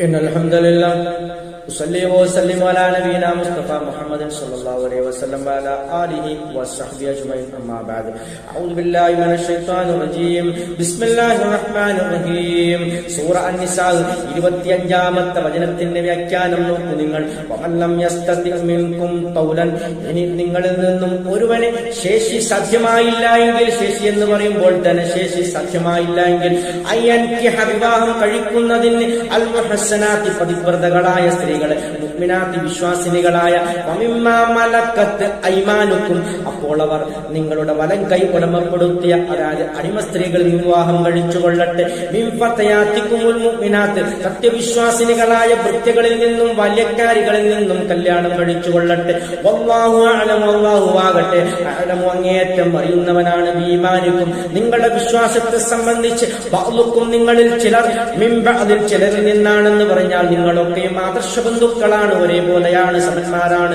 إن الحمد لله أصلي وأسلم على نبينا مصطفى محمد صلى الله عليه وسلم وعلى آله وصحبه أجمعين أما بعد أعوذ بالله من الشيطان الرجيم بسم الله الرحمن الرحيم സൂറ അന്നിസാ ഇരുപത്തിയഞ്ചാമത്തെ വചനത്തിന്റെ വ്യാഖ്യാനം നോക്കൂ നിങ്ങൾ വമല്ലം യസ്തതി മിൻകും തൗലൻ ഇനി നിങ്ങളിൽ നിന്നും ഒരുവന് ശേഷി സാധ്യമായില്ല എങ്കിൽ ശേഷി എന്ന് പറയുമ്പോൾ തന്നെ ശേഷി സാധ്യമായില്ല എങ്കിൽ അയ്യൻകിഹ വിവാഹം കഴിക്കുന്നതിന് അൽ മുഹസ്സനാത്തി പതിവ്രതകളായ സ്ത്രീകളെ മുഅ്മിനാത്തി വിശ്വാസിനികളായ ഐമാനുക്കും. അപ്പോൾ അവർ നിങ്ങളുടെ വലം കൈ ഉടമപ്പെടുത്തിയ അതായത് അടിമ സ്ത്രീകൾ വിവാഹം കഴിച്ചു കൊള്ളട്ടെ മുഅ്മിനാത്ത് സത്യവിശ്വാസിനികളായ വൃത്തികളിൽ നിന്നും ബാല്യക്കാരികളിൽ നിന്നും കല്യാണം കഴിച്ചു കൊള്ളട്ടെ ആകട്ടെ. അഅലമു അങ്ങേയറ്റം അറിയുന്നവനാണ് ബീമാനിക്കും നിങ്ങളുടെ വിശ്വാസത്തെ സംബന്ധിച്ച് ബഅ്ലുക്കും നിങ്ങളിൽ ചിലർ അതിൽ ചിലരിൽ നിന്നാണെന്ന് പറഞ്ഞാൽ നിങ്ങളൊക്കെയും ആദർശ ബന്ധുക്കളാണ് ഒരേപോലെയാണ് സമന്മാരാണ്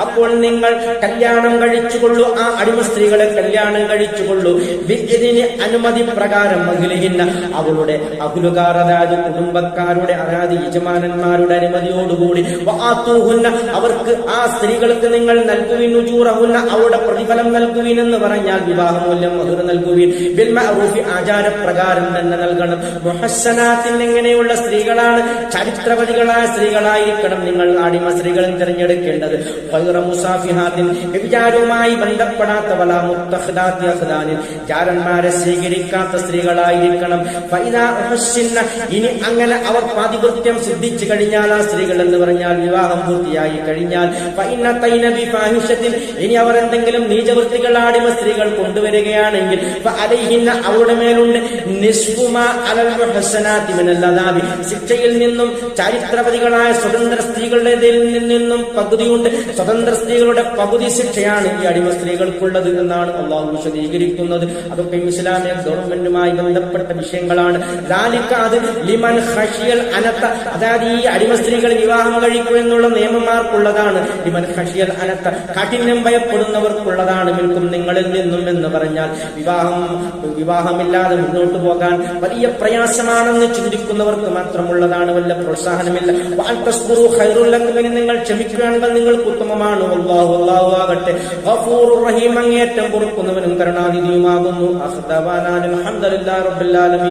അപ്പോൾ നിങ്ങൾ കല്യാണം കഴിച്ചുകൊള്ളു ആ അടിമ സ്ത്രീകളെ കല്യാണം കഴിച്ചുകൊള്ളു. വിദ്യതിന് അനുമതി പ്രകാരം മഹിലിഹിന്ന അവളുടെ അകുലുകാർ അതായത് കുടുംബക്കാരുടെ അതായത് യജമാനന്മാരുടെ അനുമതിയോടുകൂടി അവർക്ക് ആ സ്ത്രീകൾക്ക് നിങ്ങൾ നൽകുവിൻ ഉജൂറഹുന്ന അവരുടെ പ്രതിഫലം നൽകുവിൻ എന്ന് പറഞ്ഞാൽ വിവാഹമൂല്യം മധുര നൽകുവിൻ. ആചാരപ്രകാരം തന്നെ നൽകണം. മുഹസ്സനാത്തിന് എങ്ങനെയുള്ള സ്ത്രീകളാണ്. ചരിത്രവതികളായ സ്ത്രീകളായിരിക്കണം നിങ്ങൾ അടിമ സ്ത്രീകളും തിരഞ്ഞെടുക്കേണ്ടത്. വ്യഭിചാരവുമായി ബന്ധപ്പെടാത്ത വല മുത്തഖ്ദാത്തി അഖ്ദാനിൻ ചാരന്മാരെ സ്വീകരിക്കാത്ത സ്ത്രീകളായിരിക്കണം. ഇനി അങ്ങനെ അവർ പാതികൃത്യം സിദ്ധിച്ചു കഴിഞ്ഞാൽ ആ സ്ത്രീകൾ എന്ന് പറഞ്ഞാൽ വിവാഹം പൂർത്തിയായി കഴിഞ്ഞാൽ ഇനി അവർ എന്തെങ്കിലും നീചവൃത്തികൾ ആടിമ സ്ത്രീകൾ കൊണ്ടുവരികയാണെങ്കിൽ ഫഅലൈഹിന്ന അവരുടെ മേലുണ്ട്. ശിക്ഷയിൽ നിന്നും ചരിത്രപതികളായ സ്വതന്ത്ര സ്ത്രീകളുടെ നിന്നും പകുതിയുണ്ട്. സ്വതന്ത്ര സ്ത്രീകളുടെ പകുതി ശിക്ഷയാണ് ഈ അടിമ സ്ത്രീകൾക്കുള്ളത് എന്നാണ് അള്ളാഹു വിശദീകരിക്കുന്നത്. അതൊക്കെ ഇസ്ലാമിക ഗവൺമെന്റുമായി ബന്ധപ്പെട്ട വിഷയങ്ങളാണ്. ലിമൻ ഹഷിയൽ അനത്ത അതായത് ഈ അടിമ സ്ത്രീകൾ വിവാഹം കഴിക്കൂ എന്നുള്ള നിയമമാർക്കുള്ളതാണ്. ലിമൻ ഹഷിയൽ അനത്ത കഠിനം ഭയപ്പെടുന്നവർക്കുള്ളതാണ് മിൽക്കും നിങ്ങളിൽ നിന്നും എന്ന് പറഞ്ഞാൽ വിവാഹം വിവാഹമില്ലാതെ മുന്നോട്ട് പോകാൻ വലിയ പ്രയാസമാണെന്ന് ചിന്തിക്കുന്നവർക്ക് മാത്രമുള്ളതാണ് വല്ല പ്രോത്സാഹനമില്ല നിങ്ങൾ ക്ഷമിക്കുകയാണെങ്കിൽ നിങ്ങൾക്ക് ഉത്തമമാണ്. വല്ലാഹു അല്ലാഹു ആകട്ടെ. റഹീം അങ്ങേറ്റം കൊടുക്കുന്നവനും കരുണാനിധിയുമാകുന്നു.